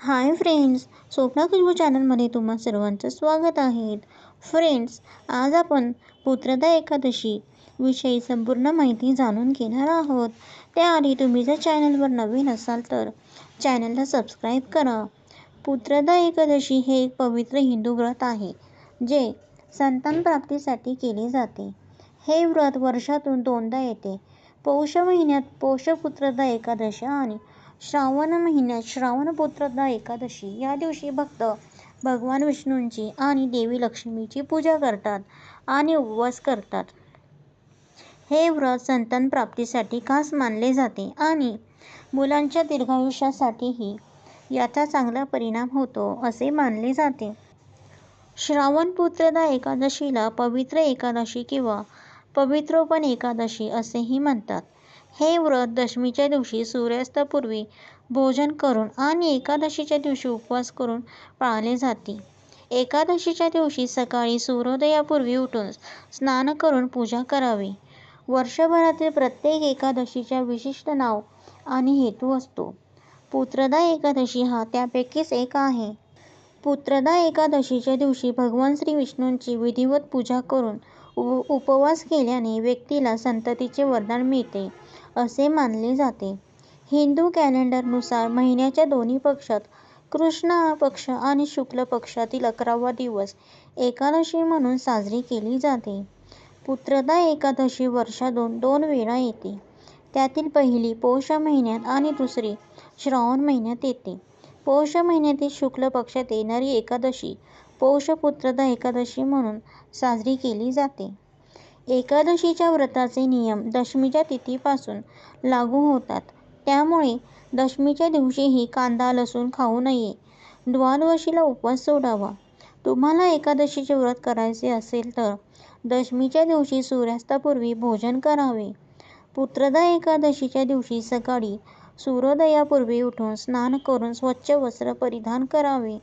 Hi friends Swapna Khushboo चॅनलमध्ये तुम्हा सर्वांचं स्वागत आहे. फ्रेंड्स आज आपण पुत्रदा एकादशी विषयी संपूर्ण माहिती जाणून घेणार आहोत. त्याआधी तुम्ही जर चॅनलवर नवीन असाल तर चॅनलला सबस्क्राईब करा. पुत्रदा एकादशी हे एक पवित्र हिंदू व्रत आहे जे संतान प्राप्तीसाठी केले जाते. हे व्रत वर्षातून दोनदा येते. पौष महिन्यात पौष पुत्रदा एकादशी आणि श्रावण महिन्यात श्रावण पुत्रदा एकादशी या दिवशी भक्त भगवान विष्णूंची आणि देवी लक्ष्मीची पूजा करतात आणि उपवास करतात. हे व्रत संतान प्राप्तीसाठी खास मानले जाते आणि मुलांच्या दीर्घायुष्यासाठीही याचा चांगला परिणाम होतो असे मानले जाते. श्रावण पुत्रदा एकादशीला पवित्र एकादशी किंवा पवित्रोपण एकादशी असेही म्हणतात. हे व्रत दशमीच्या दिवशी सूर्यास्तापूर्वी भोजन करून आणि एकादशीच्या दिवशी उपवास करून पाळले जाते. एकादशीच्या दिवशी सकाळी सूर्योदयापूर्वी उठून स्नान करून पूजा करावी. वर्षभरातील प्रत्येक एकादशीच्या विशिष्ट नाव आणि हेतू असतो. पुत्रदा एकादशी हा त्यापैकीच एक आहे. पुत्रदा एकादशीच्या दिवशी भगवान श्री विष्णूंची विधिवत पूजा करून उपवास केल्याने व्यक्तीला संततीचे वरदान मिळते असे मानले जाते. हिंदू कॅलेंडरनुसार महिन्याच्या दोन्ही पक्षात कृष्ण पक्ष आणि शुक्ल पक्षातील अकरावा दिवस एकादशी म्हणून साजरी केली जाते. पुत्रदा एकादशी वर्षातून दोन वेळा येते. त्यातील पहिली पौष महिन्यात आणि दुसरी श्रावण महिन्यात येते. पौष महिन्यातील शुक्ल पक्षात येणारी एकादशी पौष पुत्रदा एकादशी म्हणून साजरी केली जाते. एकादशीच्या व्रताचे नियम दशमीच्या तिथीपासून लागू होतात त्यामुळे दशमीच्या दिवशीही कांदा लसूण खाऊ नये. द्वादशीला उपवास सोडावा. तुम्हाला एकादशीचे व्रत करायचे असेल तर दशमीच्या दिवशी सूर्यास्तापूर्वी भोजन करावे. पुत्रदा एकादशीच्या दिवशी सकाळी सूर्योदयापूर्वी उठून स्नान करून स्वच्छ वस्त्र परिधान करावे.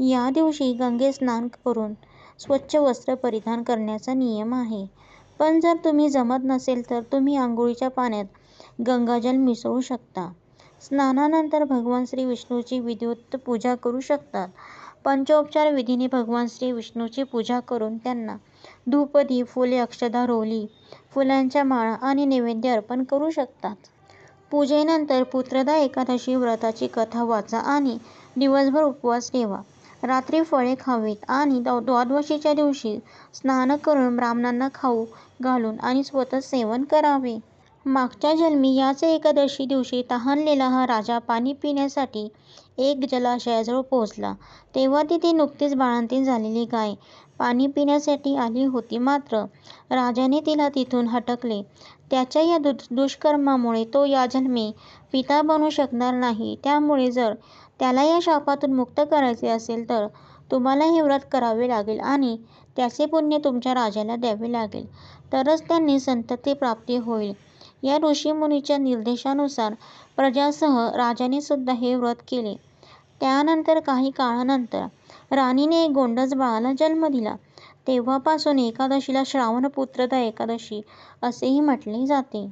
या दिवशी गंगे स्नान करून स्वच्छ वस्त्र परिधान करण्याचा नियम आहे. पण जर तुम्ही जमत नसेल तर तुम्ही आंघोळीच्या पाण्यात गंगाजल मिसळू शकता. स्नानानंतर भगवान श्री विष्णूची विधिवत पूजा करू शकतात पंचोपचार विधीने भगवान श्री विष्णूची पूजा करून त्यांना धूप दीप फुले अक्षता रोली फुलांच्या माळा आणि नैवेद्य अर्पण करू शकतात. पूजेनंतर पुत्रदा एकादशी व्रताची कथा वाचा आणि दिवसभर उपवास ठेवा. रात्री फळे खावीत आणि द्वादशीच्या दिवशी स्नान करून ब्राह्मणांना खाऊ घालून आणि स्वतः सेवन करावे. मागच्या जन्मी याच एकादशी दिवशी तहानलेला हा राजा पाणी पिण्यासाठी एक जलाशयाजवळ पोहोचला तेव्हा तिथे नुकतीच बाळंतीण झालेली गाय पाणी पिण्यासाठी आली होती मात्र राजाने तिला तिथून हटकले. त्याच्या या दु दुष्कर्मामुळे तो या जन्मी पिता बनू शकणार नाही त्यामुळे जर त्याला या शापातून मुक्त करायचे असेल तर तुम्हाला हे व्रत करावे लागेल आणि त्याचे पुण्य तुमच्या राजाला द्यावे लागेल तरच त्यांना संतती प्राप्ती होईल. या ऋषीमुनीच्या निर्देशानुसार प्रजासह राजानेसुद्धा हे व्रत केले. त्यानंतर काही काळानंतर राणीने एक गोंडस बाळाला जन्म दिला. तेव्हापासून एकादशीला श्रावणपुत्रदा एकादशी असेही म्हटले जाते.